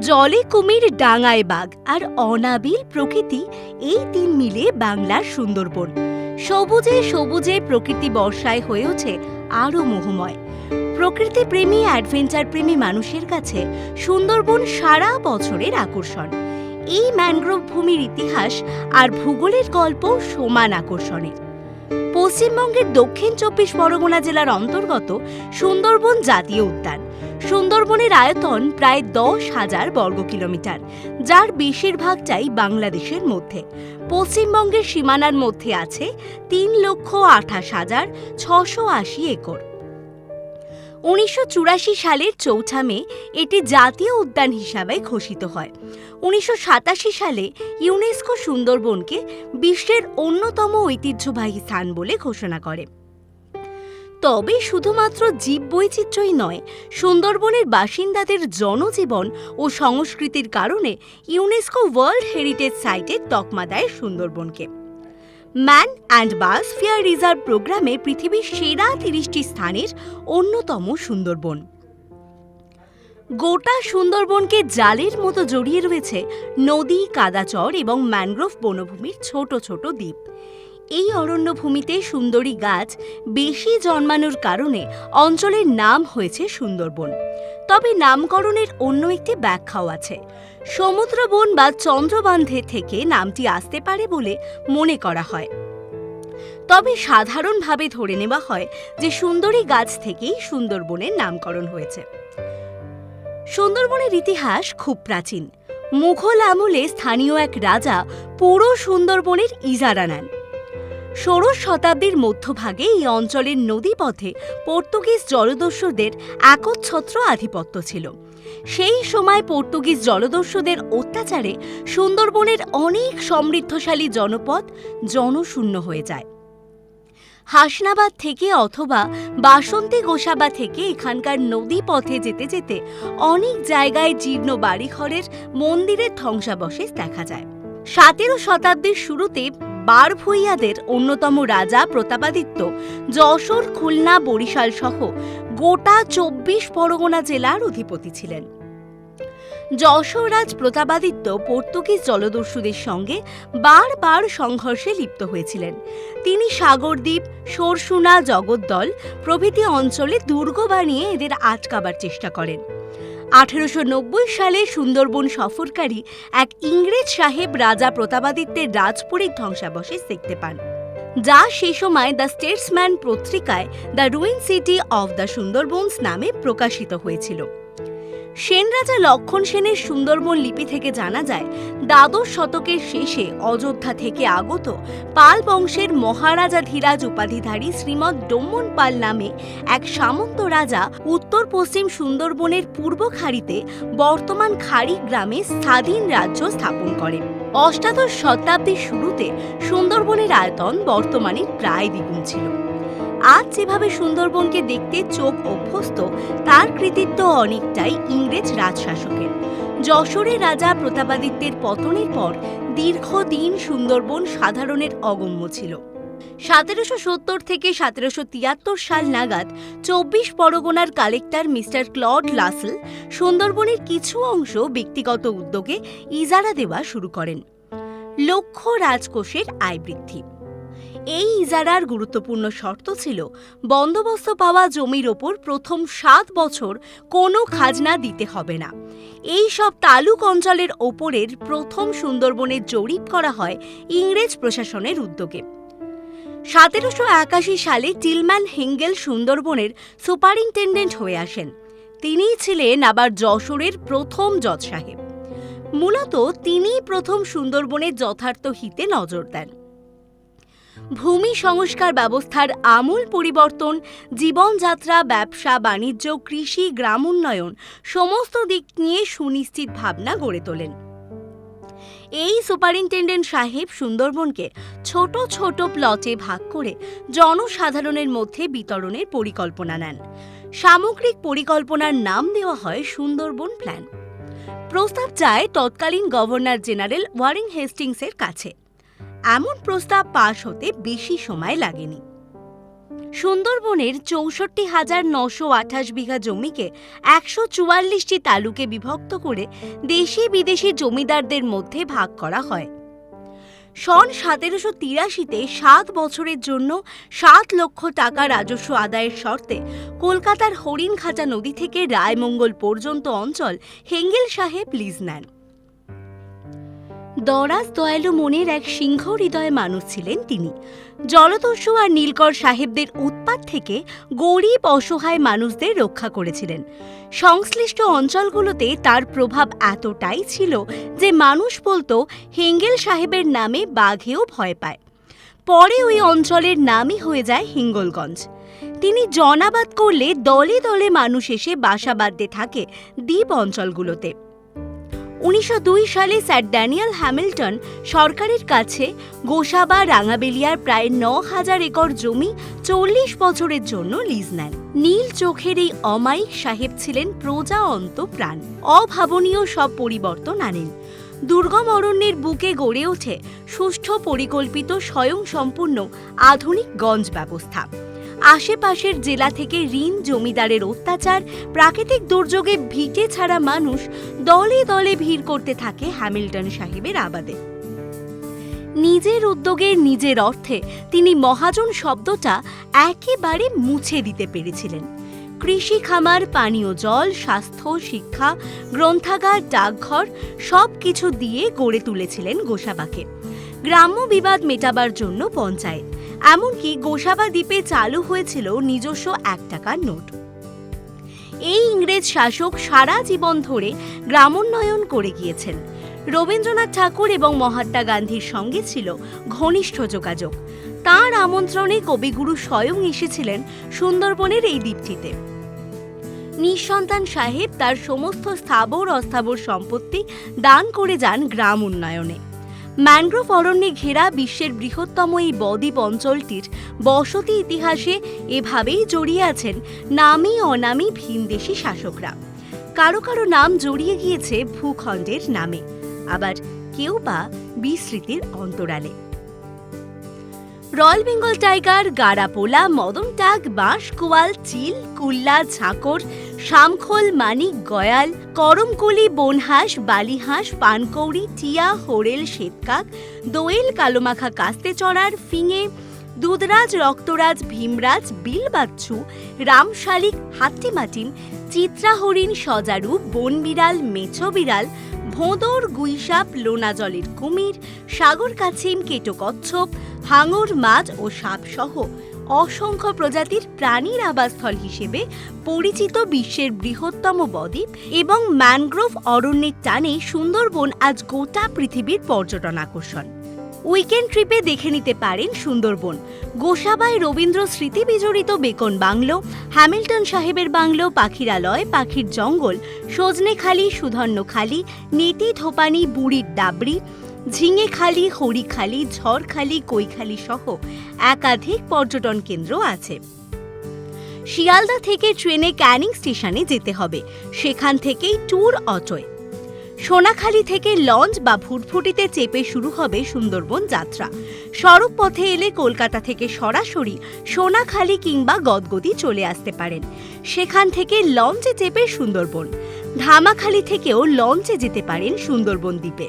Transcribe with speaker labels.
Speaker 1: জলে কুমির, ডাঙায় বাঘ আর অনাবিল প্রকৃতি এই তিন মিলে বাংলার সুন্দরবন। সবুজে সবুজে প্রকৃতি বর্ষায় হয়ে ওঠে আরও মোহময়। প্রকৃতি প্রেমী অ্যাডভেঞ্চার প্রেমী মানুষের কাছে সুন্দরবন সারা বছরের আকর্ষণ। এই ম্যানগ্রোভ ভূমির ইতিহাস আর ভূগোলের গল্প সমান আকর্ষণের। পশ্চিমবঙ্গের দক্ষিণ চব্বিশ পরগনা জেলার অন্তর্গত সুন্দরবন জাতীয় উদ্যান। সুন্দরবনের আয়তন প্রায় দশ হাজার বর্গ কিলোমিটার, যার বেশিরভাগটাই বাংলাদেশের মধ্যে। পশ্চিমবঙ্গের সীমানার মধ্যে আছে তিন লক্ষ আঠাশ হাজার ছশো আশি একর। উনিশশো চুরাশি সালের চৌঠা মে এটি জাতীয় উদ্যান হিসাবে ঘোষিত হয়। উনিশশো সাতাশি সালে ইউনেস্কো সুন্দরবনকে বিশ্বের অন্যতম ঐতিহ্যবাহী স্থান বলে ঘোষণা করে। তবে শুধুমাত্র জীববৈচিত্র্যই নয়, সুন্দরবনের বাসিন্দাদের জনজীবন ও সংস্কৃতির কারণে ইউনেস্কো ওয়ার্ল্ড হেরিটেজ সাইটের তকমা দেয় সুন্দরবনকে। ম্যান অ্যান্ড বায়োস্ফিয়ার রিজার্ভ প্রোগ্রামে পৃথিবীর সেরা তিরিশটি স্থানের অন্যতম সুন্দরবন। গোটা সুন্দরবনকে জালের মতো জড়িয়ে রয়েছে নদী, কাদাচর এবং ম্যানগ্রোভ বনভূমির ছোট ছোট দ্বীপ। এই অরণ্যভূমিতে সুন্দরী গাছ বেশি জন্মানোর কারণে অঞ্চলের নাম হয়েছে সুন্দরবন। তবে নামকরণের অন্য একটি ব্যাখ্যাও আছে। সমুদ্রবন বা চন্দ্রবান্ধে থেকে নামটি আসতে পারে বলে মনে করা হয়। তবে সাধারণভাবে ধরে নেওয়া হয় যে সুন্দরী গাছ থেকেই সুন্দরবনের নামকরণ হয়েছে। সুন্দরবনের ইতিহাস খুব প্রাচীন। মুঘল আমলে স্থানীয় এক রাজা পুরো সুন্দরবনের ইজারা নেন। ষোড়শ শতাব্দীর মধ্যভাগে এই অঞ্চলের নদীপথে পর্তুগিজ জলদস্যুদের একচ্ছত্র আধিপত্য ছিল। সেই সময় পর্তুগিজ জলদস্যুদের অত্যাচারে সুন্দরবনের অনেক সমৃদ্ধশালী জনপদ জনশূন্য হয়ে যায়। হাসনাবাদ থেকে অথবা বাসন্তী গোসাবা থেকে এখানকার নদী পথে যেতে যেতে অনেক জায়গায় জীর্ণ বাড়িঘরের মন্দিরের ধ্বংসাবশেষ দেখা যায়। সতেরো শতাব্দীর শুরুতে বারভূইয়াদের অন্যতম রাজা প্রতাপাদিত্য যশোর, খুলনা, বরিশাল সহ গোটা চব্বিশ পরগনা জেলার অধিপতি ছিলেন। যশোররাজ প্রতাপাদিত্য পর্তুগিজ জলদস্যুদের সঙ্গে বারবার সংঘর্ষে লিপ্ত হয়েছিলেন। তিনি সাগরদ্বীপ, সরসুনা জগদ্দল প্রভৃতি অঞ্চলে দুর্গ বানিয়ে এদের আটকাবার চেষ্টা করেন। আঠেরোশো নব্বই সালে সুন্দরবন সফরকারী এক ইংরেজ সাহেব রাজা প্রতাপাদিত্যের রাজপুরীর ধ্বংসাবশেষ দেখতে পান। যা সে সময় দ্য স্টেটসম্যান পত্রিকায় the ruin city of the Sundarbans নামে প্রকাশিত হয়েছিল। সেন রাজা লক্ষণ সেনের সুন্দরবন লিপি থেকে জানা যায়, দ্বাদশ শতকের শেষে অযোধ্যা থেকে আগত পাল বংশের মহারাজা ধীরাজ উপাধিধারী শ্রীমৎ ডোম্মন পাল নামে এক সামন্ত রাজা উত্তর পশ্চিম সুন্দরবনের পূর্ব খাড়িতে বর্তমান খাড়ি গ্রামে স্বাধীন রাজ্য স্থাপন করেন। অষ্টাদশ শতাব্দীর শুরুতে সুন্দরবনের আয়তন বর্তমানে প্রায় দ্বিগুণ ছিল। আজ যেভাবে সুন্দরবনকে দেখতে চোখ অভ্যস্ত, তার কৃতিত্ব অনেকটাই ইংরেজ রাজশাসকের। যশোরের রাজা প্রতাপাদিত্যের পতনের পর দীর্ঘদিন সুন্দরবন সাধারণের অগম্য ছিল। সতেরোশো সত্তর থেকে সতেরোশো তিয়াত্তর সাল নাগাদ চব্বিশ পরগনার কালেক্টর মিস্টার ক্লড লাসেল সুন্দরবনের কিছু অংশ ব্যক্তিগত উদ্যোগে ইজারা দেওয়া শুরু করেন। লক্ষ্য রাজকোষের আয় বৃদ্ধি। এই ইজারার গুরুত্বপূর্ণ শর্ত ছিল বন্দোবস্ত পাওয়া জমির ওপর প্রথম সাত বছর কোনো খাজনা দিতে হবে না। এই সব তালুক অঞ্চলের ওপরের প্রথম সুন্দরবনের জরিপ করা হয় ইংরেজ প্রশাসনের উদ্যোগে। সতেরোশো একাশি সালে টিলম্যান হিঙ্গেল সুন্দরবনের সুপারিনটেন্ডেন্ট হয়ে আসেন। তিনিই ছিলেন আবার যশোরের প্রথম জজ সাহেব। মূলত তিনিই প্রথম সুন্দরবনের যথার্থ হিতে নজর দেন। ভূমি সংস্কার ব্যবস্থার আমূল পরিবর্তন, জীবনযাত্রা, ব্যবসা, বাণিজ্য, কৃষি, গ্রাম উন্নয়ন, সমস্ত দিক নিয়ে সুনিশ্চিত ভাবনা গড়ে তোলেন। এই সুপারিনটেন্ডেন্ট সাহেব সুন্দরবনকে ছোট ছোট প্লটে ভাগ করে জনসাধারণের মধ্যে বিতরণের পরিকল্পনা নেন। সামগ্রিক পরিকল্পনার নাম দেওয়া হয় সুন্দরবন প্ল্যান প্রস্তাব যায় তৎকালীন গভর্নর জেনারেল ওয়ারিং হেস্টিংসের কাছে। এমন প্রস্তাব পাশ হতে বেশি সময় লাগেনি। সুন্দরবনের চৌষট্টি হাজার নশো আঠাশ বিঘা জমিকে একশো চুয়াল্লিশটি তালুকে বিভক্ত করে দেশি বিদেশি জমিদারদের মধ্যে ভাগ করা হয়। সন সতেরোশো তিরাশিতে সাত বছরের জন্য সাত লক্ষ টাকা রাজস্ব আদায়ের শর্তে কলকাতার হরিণখাঁচা নদী থেকে রায়মঙ্গল পর্যন্ত অঞ্চল হেঙ্গেল সাহেব লিজ নেন। দরাজ দয়ালু মনের এক সিংহ হৃদয় মানুষ ছিলেন তিনি। জলদস্যু আর নীলকর সাহেবদের উৎপাত থেকে গরিব অসহায় মানুষদের রক্ষা করেছিলেন। সংশ্লিষ্ট অঞ্চলগুলোতে তার প্রভাব এতটাই ছিল যে মানুষ বলতো হেঙ্গেল সাহেবের নামে বাঘেও ভয় পায়। পরে ওই অঞ্চলের নামই হয়ে যায় হিঙ্গলগঞ্জ। তিনি জনাবাদ করলে দলে দলে মানুষ এসে বাসা বাঁধতে থাকে দ্বীপ অঞ্চলগুলোতে। উনিশশো দুই সালে স্যার ড্যানিয়েল হ্যামিল্টন সরকারের কাছে গোসাবা রাঙাবেলিয়ার প্রায় ন হাজার একর জমি চল্লিশ বছরের জন্য লিজ নেন। নীল চোখের এই অমায়িক সাহেব ছিলেন প্রজা অন্ত প্রাণ অভাবনীয় সব পরিবর্তন আনেন। দুর্গম অরণ্যের বুকে গড়ে ওঠে সুষ্ঠু পরিকল্পিত স্বয়ংসম্পূর্ণ আধুনিক গঞ্জ ব্যবস্থা। আশেপাশের জেলা থেকে ঋণ জমিদারের অত্যাচার, প্রাকৃতিক দুর্যোগে ভিটে ছাড়া মানুষ দলে দলে ভিড় করতে থাকে হ্যামিল্টন সাহেবের আবাদে। নিজের উদ্যোগে, নিজের অর্থে তিনি মহাজন শব্দটা একেবারে মুছে দিতে পেরেছিলেন। কৃষি খামার, পানীয় জল, স্বাস্থ্য, শিক্ষা, গ্রন্থাগার, ডাকঘর সব কিছু দিয়ে গড়ে তুলেছিলেন গোসাবাকে। গ্রাম্য বিবাদ মেটাবার জন্য পঞ্চায়েত। এমনকি গোসাবা দ্বীপে চালু হয়েছিল নিজস্ব এক টাকার নোট। এই ইংরেজ শাসক সারা জীবন ধরে গ্রামোন্নয়ন করে গিয়েছেন। রবীন্দ্রনাথ ঠাকুর এবং মহাত্মা গান্ধীর সঙ্গে ছিল ঘনিষ্ঠ যোগাযোগ। তাঁর আমন্ত্রণে কবিগুরু স্বয়ং এসেছিলেন সুন্দরবনের এই দ্বীপটিতে। নিঃসন্তান সাহেব তার সমস্ত স্থাবর অস্থাবর সম্পত্তি দান করে যান গ্রাম উন্নয়নে। ম্যানগ্রোভ অরণ্যে ঘেরা বিশ্বের বৃহত্তম এই বদ্বীপ অঞ্চলটির বসতি ইতিহাসে এভাবেই জড়িয়ে আছেন নামী অনামী ভিনদেশি শাসকরা। কারও কারও নাম জড়িয়ে গিয়েছে ভূখণ্ডের নামে, আবার কেউ বা বিস্মৃতির অন্তরালে। রয়্যাল বেঙ্গল টাইগার গাড়াপোলা মদন টাক বাঁশ কোয়াল চিল, কুল্লা, ঝাঁকর শামখোল, মানিক, গয়াল, করমকলি, বনহাঁস, বালিহাঁস, পানকৌড়ি, টিয়া, হোরেল শ্বেতকাক দোয়েল, কালোমাখা, কাস্তে চড়ার, ফিঙে, দুধরাজ, রক্তরাজ, ভীমরাজ, বিলবাচ্ছু, রামশালিক হাট্টিমাটিম চিত্রা হরিণ সজারু, বনবিড়াল মেছো বিড়াল ভোঁদর, গুইসাপ লোনা জলের কুমির সাগর কাছিম কেটো কচ্ছপ হাঙর, মাছ ও সাপসহ অসংখ্য প্রজাতির প্রাণীর আবাসস্থল হিসেবে পরিচিত বিশ্বের বৃহত্তম বদ্বীপ এবং ম্যানগ্রোভ অরণ্যের টানে সুন্দরবন আজ গোটা পৃথিবীর পর্যটন আকর্ষণ। উইকেন্ড ট্রিপে দেখে নিতে পারেন সুন্দরবন। গোসাবায় রবীন্দ্র স্মৃতি বিজড়িত বেকন বাংলো, হ্যামিল্টন সাহেবের বাংলো পাখিরালয় পাখির জঙ্গল সজনেখালি সুধন্যখালি নেতি ধোপানি বুড়ির ডাবরি ঝিঙেখালি হরিখালি ঝড়খালি কৈখালি সহ একাধিক পর্যটন কেন্দ্র আছে। শিয়ালদা থেকে ট্রেনে ক্যানিং স্টেশনে যেতে হবে। সেখান থেকেই ট্যুর অটোয়। সোনাখালি থেকে লঞ্চ বা ফুটফুটিতে চেপে শুরু হবে সুন্দরবন যাত্রা। সড়ক পথে এলে কলকাতা থেকে সরাসরি সোনাখালি কিংবা গদগদি চলে আসতে পারেন। সেখান থেকে লঞ্চে চেপে সুন্দরবন। ধামাখালি থেকেও লঞ্চে যেতে পারেন সুন্দরবন দ্বীপে।